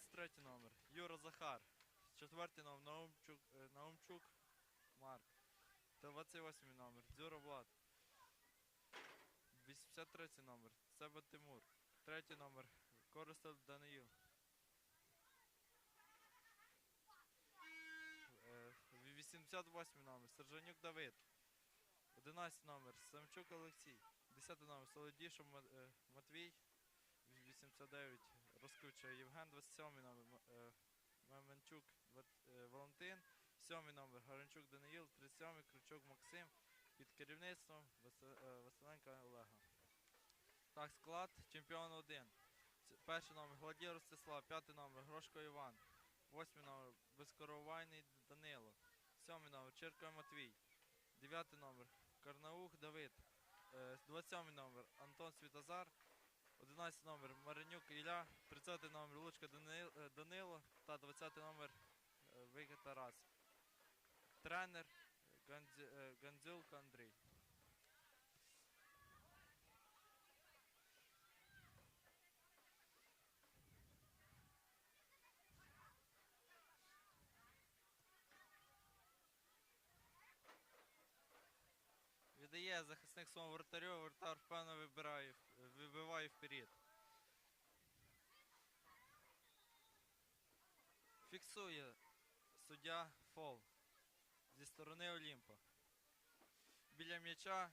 23 номер Юра Захар. Четвертий номер Наумчук, е, Наумчук Марк. 28 номер Дзюра Влад. 83 номер Себе Тимур. Третій номер Користел Даниїл. Е, 88 номер Сержанюк Давид. 11 номер Самчук Олексій. 10 номер Солодішов е, Матвій. 89 Розкручує Євген, 27 номер М- е, е, Валентин, 7 номер Гаранчук Даниїл, 37 Крючок Максим під керівництвом е, Василенка Олега. Так, склад чемпіон 1. Перший номер Гладій Ростислав, п'ятий номер Грошко Іван, восьмий номер Безкоровайний Данило, сьомий номер Черко Матвій, дев'ятий номер Карнаух Давид, е, 27 номер Антон Світозар, 11 номер Маринюк Ілля, 30 номер Лучка е, Данило та 20 номер е, Вики Тарас. Тренер е, Гандзю- Гандзюлко Андрій. Віддає захисник своєму вратарю, вратар впевнено вибирає, вибиває вперед. Фіксує суддя фол зі сторони Олімпа. Біля м'яча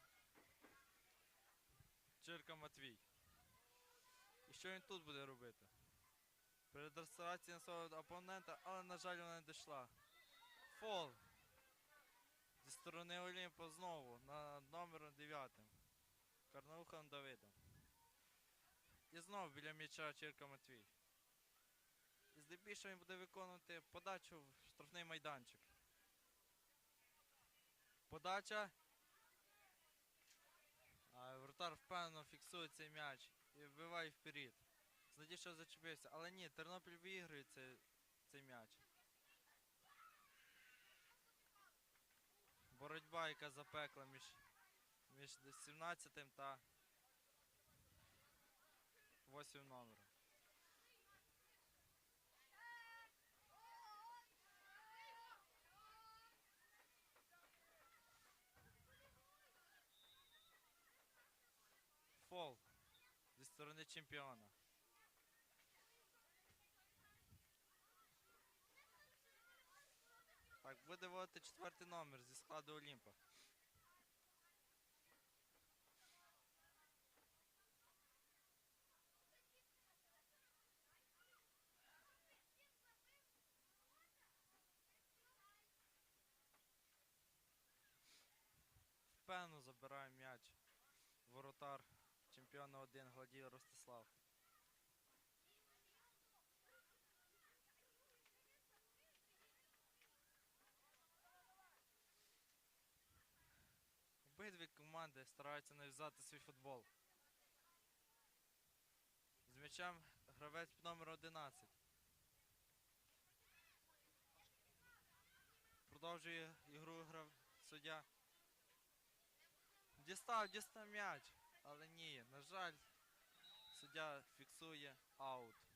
Чирка Матвій. І що він тут буде робити? Передостратація на свого опонента, але, на жаль, вона не дійшла. Фол. Сторони Олімпа знову на номером 9. Карнаухом Давидом. І знову біля м'яча Чирка Матвій. І здебільшого він буде виконувати подачу в штрафний майданчик. Подача. А вратар впевнено фіксує цей м'яч і вбиває вперед. Знадій, що зачепився. Але ні, Тернопіль виіграє цей, цей м'яч. Боротьба, яка запекла між, між 17 та 8 номером. Фол зі сторони чемпіона. Так, буде вводити четвертий номер зі складу Олімпа. Впевнено забирає м'яч. Воротар чемпіона 1 Гладій Ростислав. Обидві команди стараються нав'язати свій футбол. З м'ячем гравець номер 11. Продовжує ігру грав суддя. Дістав, дістав м'яч. Але ні, на жаль, суддя фіксує аут.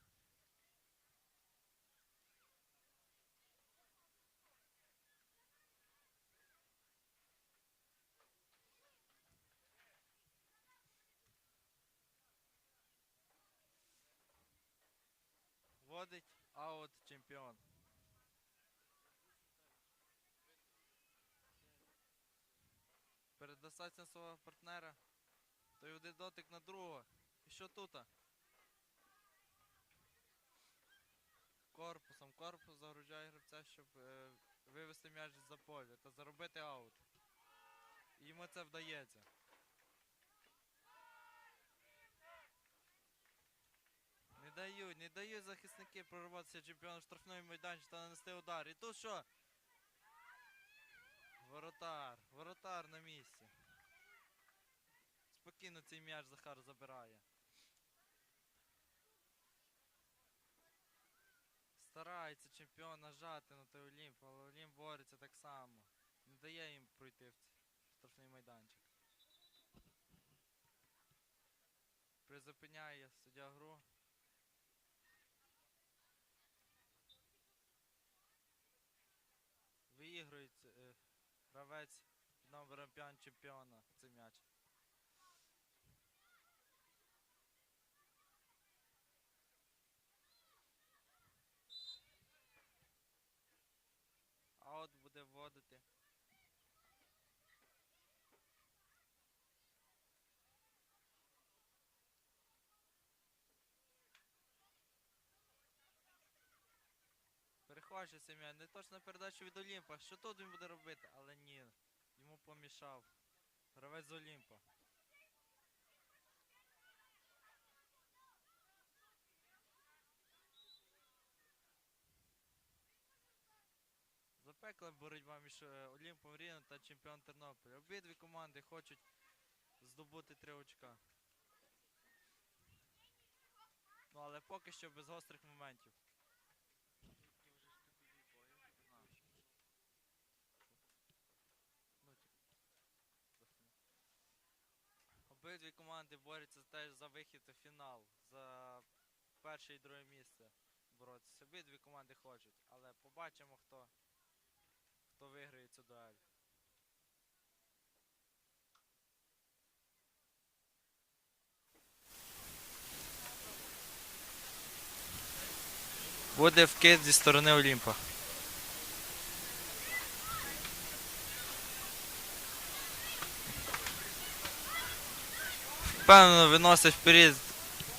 Вводить аут чемпіон. Передостатньо свого партнера. Той один дотик на другого. І що тут? Корпусом. Корпус загружає гравця, щоб е, вивести м'яч за поле та заробити аут. Йому це вдається. Не дають, не дають захисники прорватися чемпіону штрафної майданчик та нанести удар. І тут що? Воротар, воротар на місці. Спокійно цей м'яч Захар забирає. Старається чемпіон нажати на той Олімп, але Олімп бореться так само. Не дає їм пройти в штрафний майданчик. Призупиняє суддя гру. Розігрують е, гравець під номером 5 чемпіона цей м'яч. Аут буде вводити. Перехвачує Сем'ян, не точна передача від Олімпа. Що тут він буде робити? Але ні. Йому помішав. Гравець з Олімпа. Запекла боротьба між е, Олімпом Рівнем та чемпіон Тернополя. Обидві команди хочуть здобути три очка. Ну але поки що без гострих моментів. Ну, Обидві команди борються теж за вихід у фінал, за перше і друге місце боротися. Обидві команди хочуть, але побачимо, хто, хто виграє цю дуель. Буде вкид зі сторони Олімпа. Впевнено виносить вперед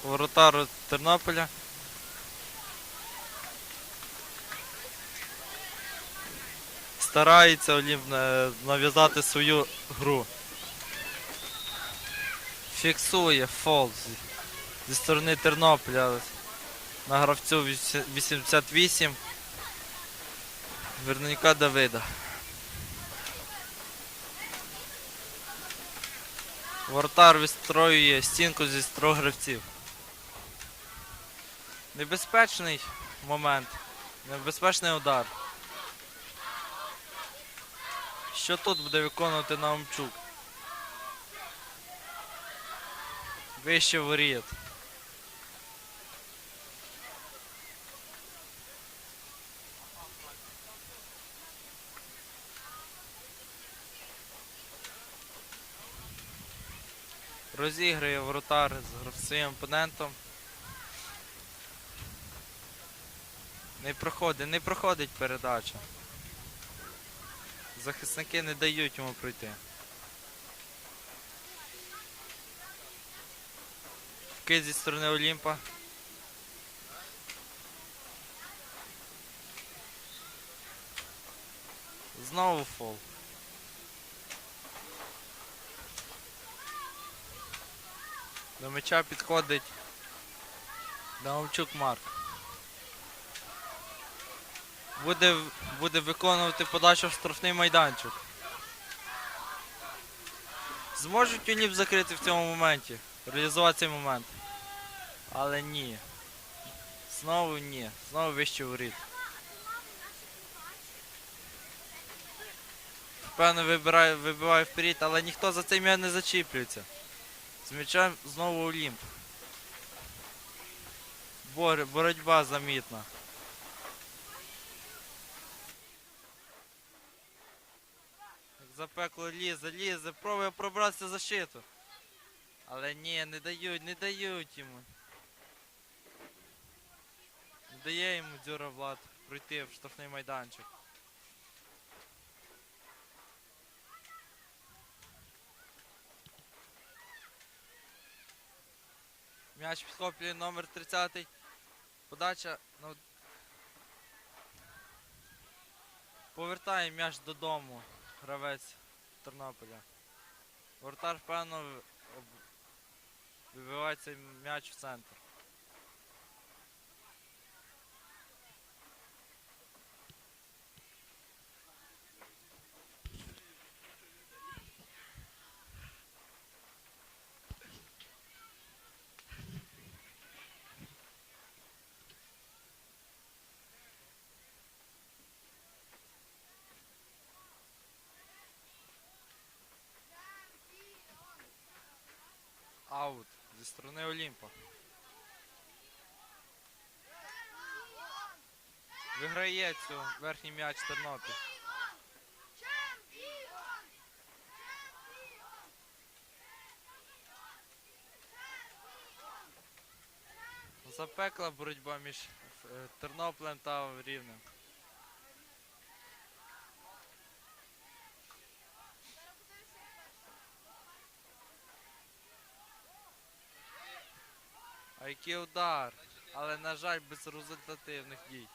воротару Тернополя. Старається Олімп е, нав'язати свою гру. Фіксує фол зі- сторони Тернополя на гравцю 88 Верника Давида. Вратар відстроює стінку зі трьох гравців. Небезпечний момент. Небезпечний удар. Що тут буде виконувати Наумчук? Вище воріт. Розіграє воротар з своїм опонентом. Не проходить, не проходить передача. Захисники не дають йому пройти. Вкид зі сторони Олімпа. Знову фол. До м'яча підходить Дамовчук Марк. Буде, буде виконувати подачу в штрафний майданчик. Зможуть Юніп закрити в цьому моменті, реалізувати цей момент. Але ні. Знову ні. Знову вище воріт. Певно вибирає, вибиває вперед, але ніхто за цей м'яч не зачіплюється. З знову Олімп. Бор, боротьба замітна. Запекло лізе, лізе, пробує пробратися в защиту. Але ні, не дають, не дають йому. Не дає йому Дзюра Влад пройти в штрафний майданчик. М'яч підхоплює номер 30. Подача. Ну... Повертає м'яч додому. Гравець Тернополя. Вортар певно, вибивається м'яч в центр. аут зі сторони Олімпа. Виграє цю верхній м'яч Тернопіль. Запекла боротьба між е, Тернополем та Рівнем. Який удар! Але, на жаль, без результативних дій.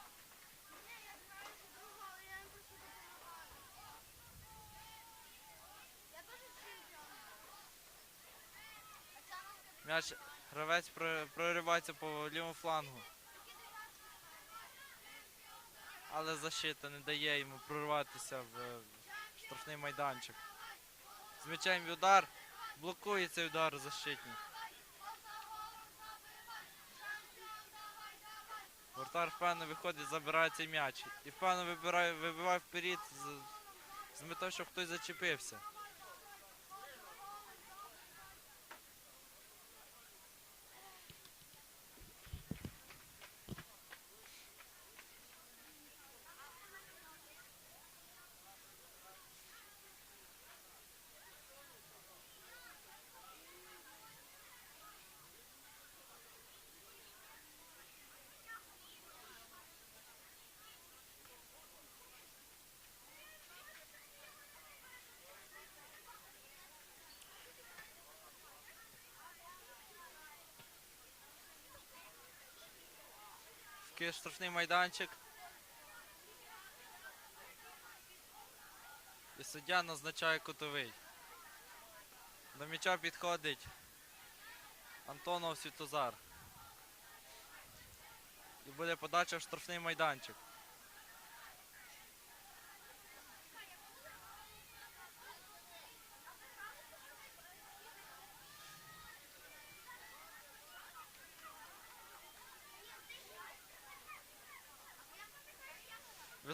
М'яч гравець проривається по лівому флангу. Але защита не дає йому прорватися в штрафний майданчик. З м'ячем удар. Блокує цей удар защитник. Вратар впевнено виходить, забирає цей м'яч. І впевнено вибиває вперед з, з метою, щоб хтось зачепився. Такий штрафний майданчик. І суддя назначає кутовий. До м'яча підходить Антонов Світозар. І буде подача в штрафний майданчик.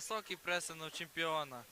високий на чемпіона.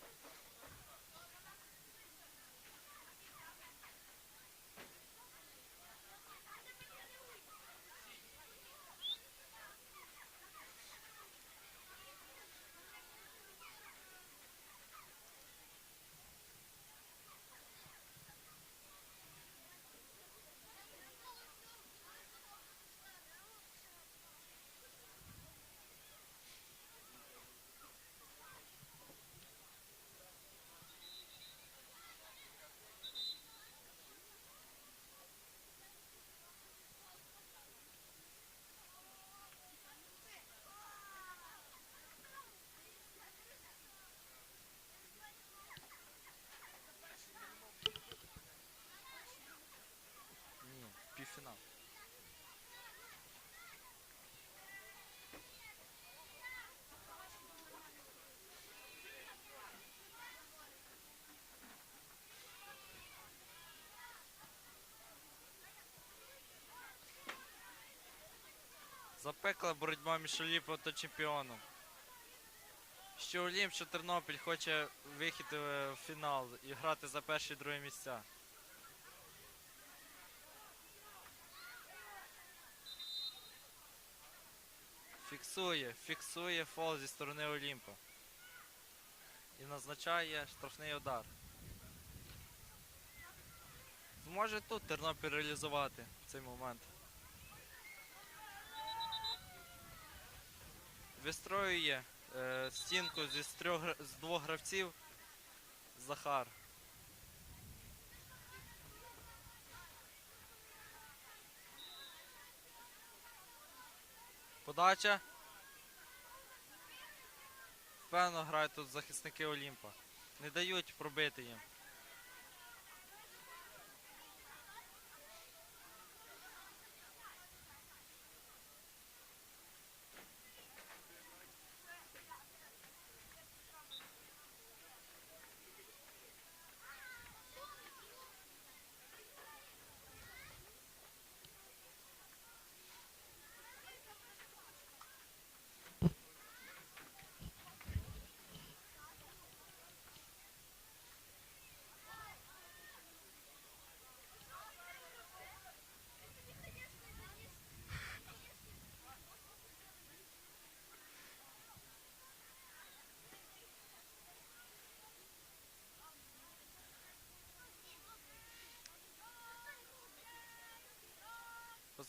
Запекла боротьба між Олімпом та чемпіоном. Що Олімп, що Тернопіль хоче вихід е, в фінал і грати за перші і друге місця. Фіксує, фіксує фол зі сторони Олімпа. І назначає штрафний удар. Зможе тут Тернопіль реалізувати цей момент. Вистроює е, стінку зі трьох, з двох гравців Захар. Подача. Впевнено грають тут захисники Олімпа. Не дають пробити їм.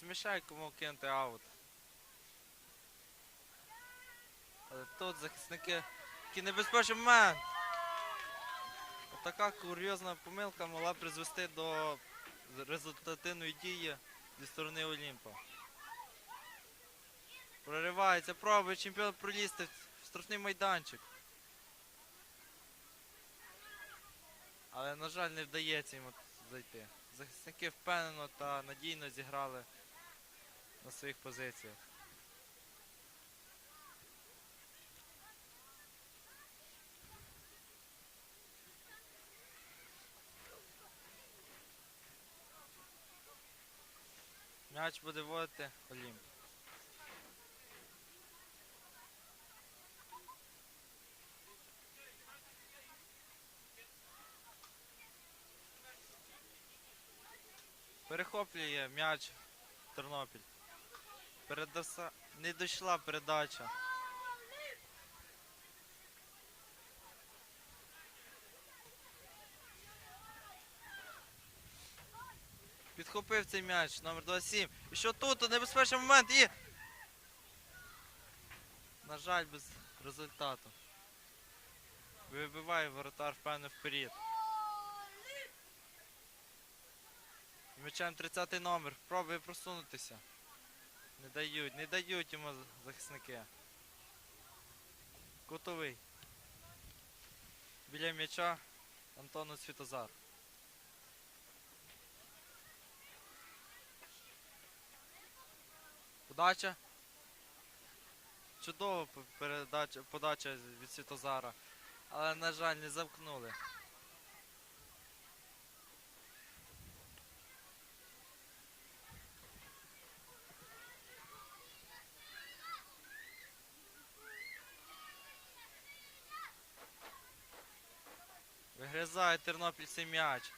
Розмішай кому кинути аут. Але тут захисники Такий небезпечний момент. Отака курйозна помилка могла призвести до результативної дії зі сторони Олімпа. Проривається, пробує чемпіон пролізти в страшний майданчик. Але, на жаль, не вдається йому зайти. Захисники впевнено та надійно зіграли на своїх позиціях. М'яч буде водити Олімп. Перехоплює м'яч Тернопіль. Передаса... Не дійшла передача. Підхопив цей м'яч, номер 27. І що тут? Небезпечний момент і. На жаль, без результату. Вибиває воротар впевнено вперед. М'ячем 30 номер. Пробує просунутися. Не дають, не дають йому захисники. Кутовий. Біля м'яча Антону Світозар. Подача. Чудова передача, подача від Світозара. Але, на жаль, не замкнули. Вигризає Тернопіль цей м'яч.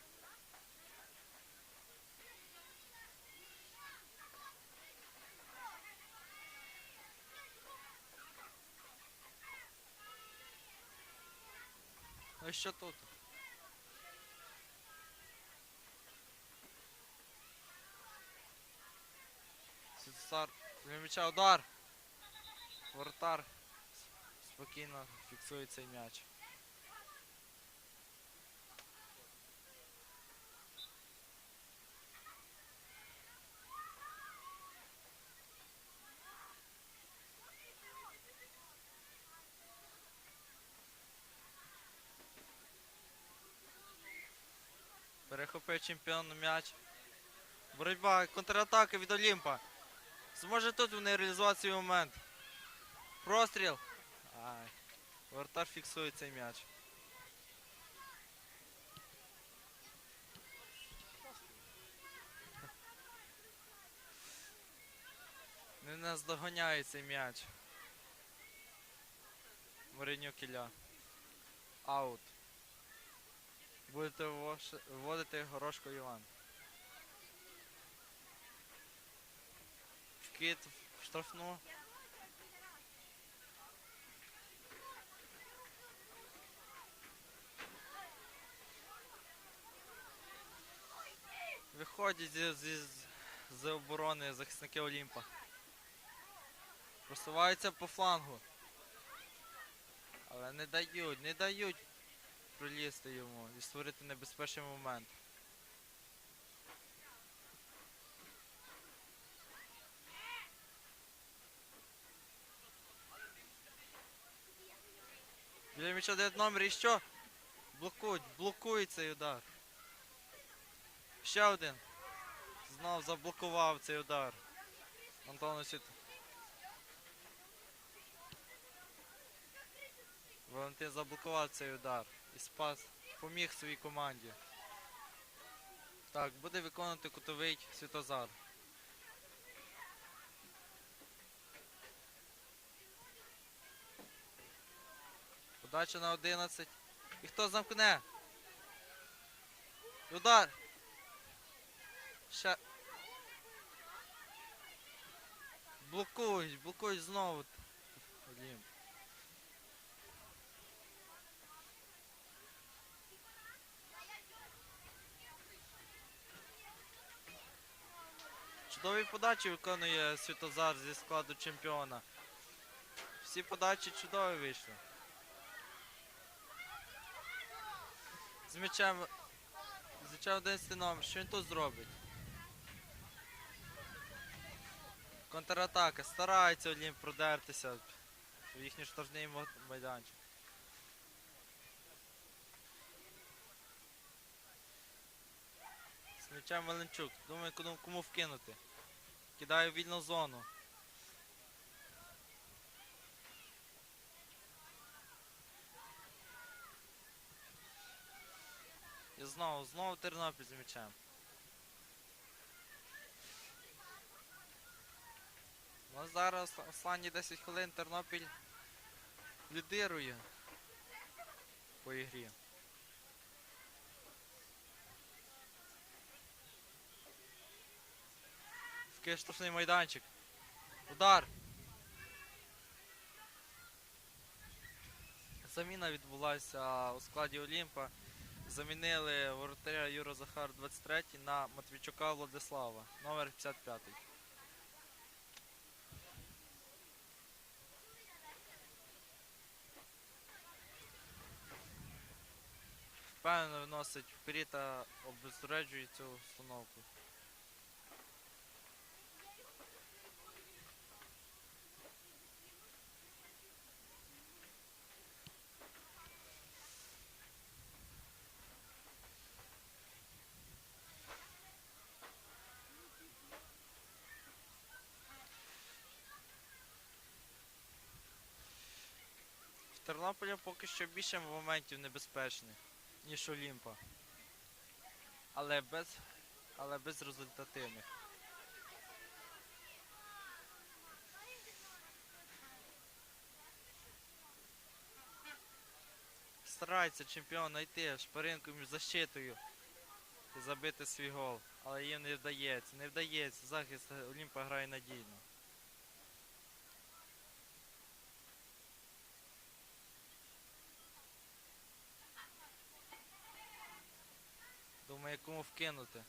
І що тут? Святослав м'яча удар. Воротар с- спокійно фіксує цей м'яч. Перехопив чемпіон м'яч. Боротьба, контратака від Олімпа. Зможе тут вони реалізувати свій момент. Простріл. Ай. Вратар фіксує цей м'яч. Не наздоганяє цей м'яч. Моренюк Ілля. Аут. Будете вводити горошко Іван. Вкид в штрафну. Виходять зі, з- з оборони захисники Олімпа. Просуваються по флангу. Але не дають, не дають пролізти йому і створити небезпечний момент. Біля м'яча 9 номер і що? Блокують, блокують цей удар. Ще один. Знов заблокував цей удар. Антону Сіт. Валентин заблокував цей удар і спас, поміг своїй команді. Так, буде виконувати кутовий Світозар. Подача на 11. І хто замкне? Удар! Ще. Блокують, блокують знову. Олімп. Чудові подачі виконує Світозар зі складу чемпіона. Всі подачі чудові вийшли. З м'ячем. З м'ячем 11 номер. Що він тут зробить? Контратака. Старається Олімп продертися в їхній штрафний майданчик. З м'ячем Валенчук. Кому, кому вкинути. Кидає в вільну зону. І знову, знову Тернопіль з м'ячем. Ну зараз останні 10 хвилин Тернопіль лідирує по ігрі. Такий майданчик. Удар. Заміна відбулася у складі Олімпа. Замінили воротаря Юра Захар 23 на Матвійчука Владислава, номер 55. Впевнено виносить вперед та обеззареджує цю установку. В Тернополі поки що більше моментів небезпечних, ніж Олімпа. Але без. Але без результативних. Старається чемпіон знайти шпаринку між защитою і забити свій гол. Але їм не вдається. Не вдається. Захист Олімпа грає надійно. Думаю, кому вкинути.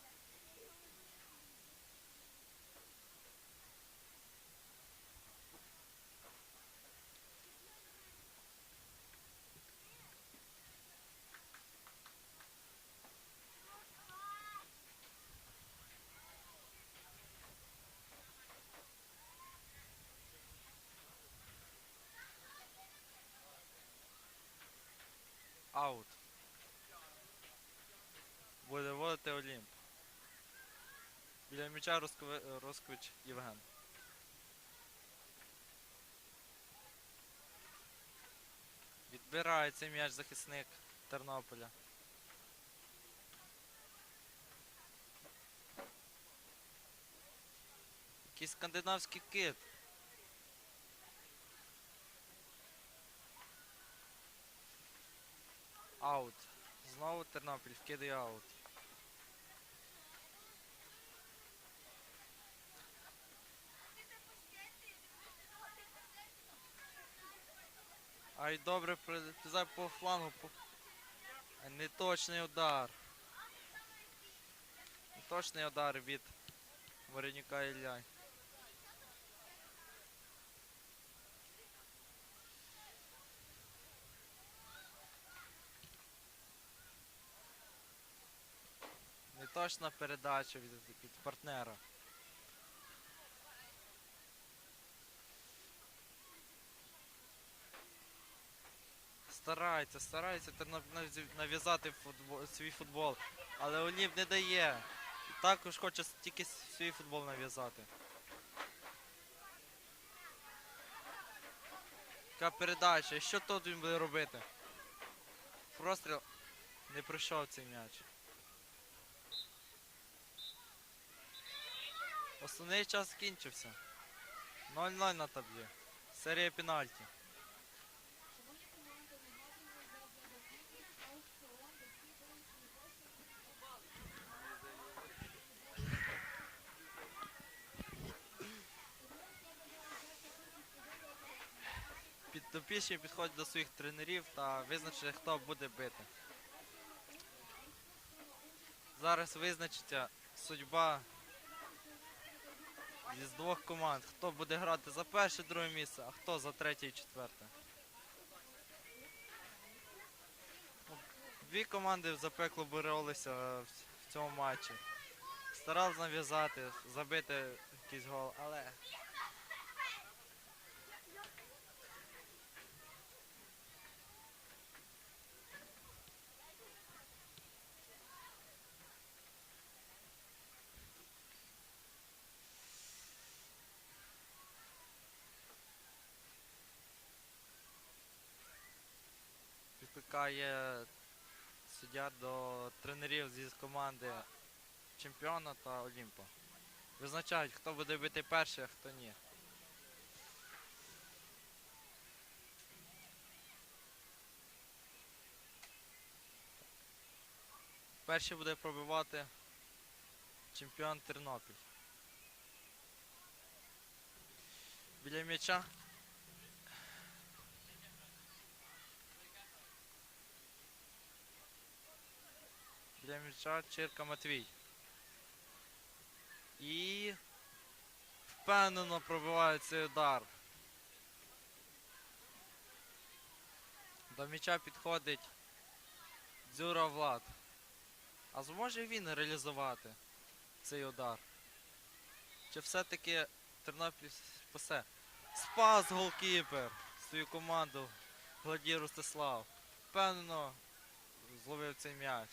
Буде водити Олімп. Біля м'яча Роскви- Росквич Євген. Відбирає цей м'яч захисник Тернополя. Якийсь скандинавський кит. Аут. Знову Тернопіль вкидає аут. Ай, добре призай по флангу. По... Е, Неточний удар. Неточний удар від Моренюка Ілля. Неточна передача від, від партнера. Старається, старається нав'язати футбол, свій футбол. Але Олімп не дає. Також хоче тільки свій футбол нав'язати. Яка передача? Що тут він буде робити? Простріл не пройшов цей м'яч. Основний час скінчився. 0-0 на таблі. Серія пенальті. Підопічні підходять до своїх тренерів та визначить, хто буде бити. Зараз визначиться судьба із двох команд. Хто буде грати за перше, друге місце, а хто за третє і четверте. Дві команди запекло боролися в цьому матчі. Старались нав'язати, забити якийсь гол, але. Підкликає суддя до тренерів зі команди чемпіона та Олімпа. Визначають, хто буде бити перший, а хто ні. Перший буде пробивати чемпіон Тернопіль. Біля м'яча. Біля м'яча Чирка Матвій. І впевнено пробиває цей удар. До м'яча підходить Дзюра Влад. А зможе він реалізувати цей удар? Чи все-таки Тернопіль спасе? Спас голкіпер свою команду Гладій Ростислав. Впевнено зловив цей м'яч.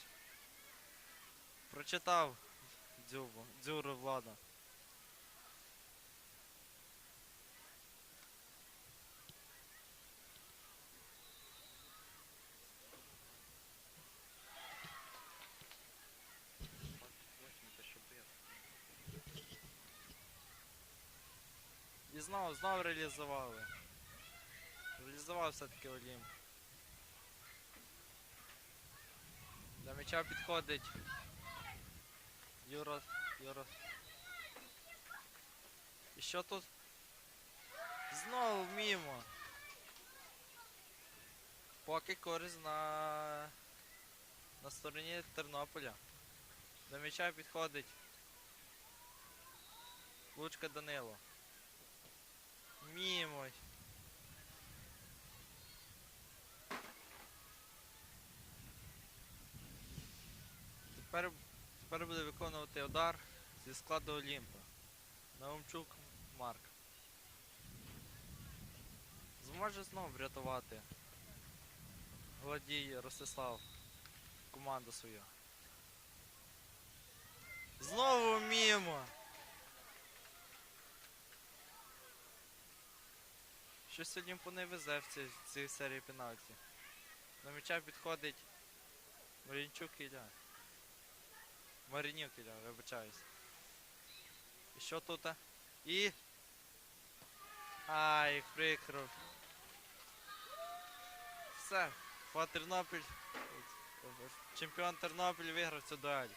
Прочитав дзюбу, дзюру влада. І знову, знову реалізували. Реалізував все-таки Олімп. До м'яча підходить Юра, Юра. І що тут? Знову мімо. Поки користь на, на стороні Тернополя. До м'яча підходить Лучка Данило. Мімо. Тепер, тепер буде виконувати удар зі складу Олімпа. Наумчук Марк. Зможе знову врятувати Гладій Ростислав команду свою. Знову мімо. Щось Олімпу не везе в цій, серії пенальті. До м'яча підходить Марінчук Ілля. Маринюк Ілля, вибачаюсь. І що тут? І. Ай, прикро. Все. по Тернопіль. Чемпіон Тернопіль виграв цю дуель.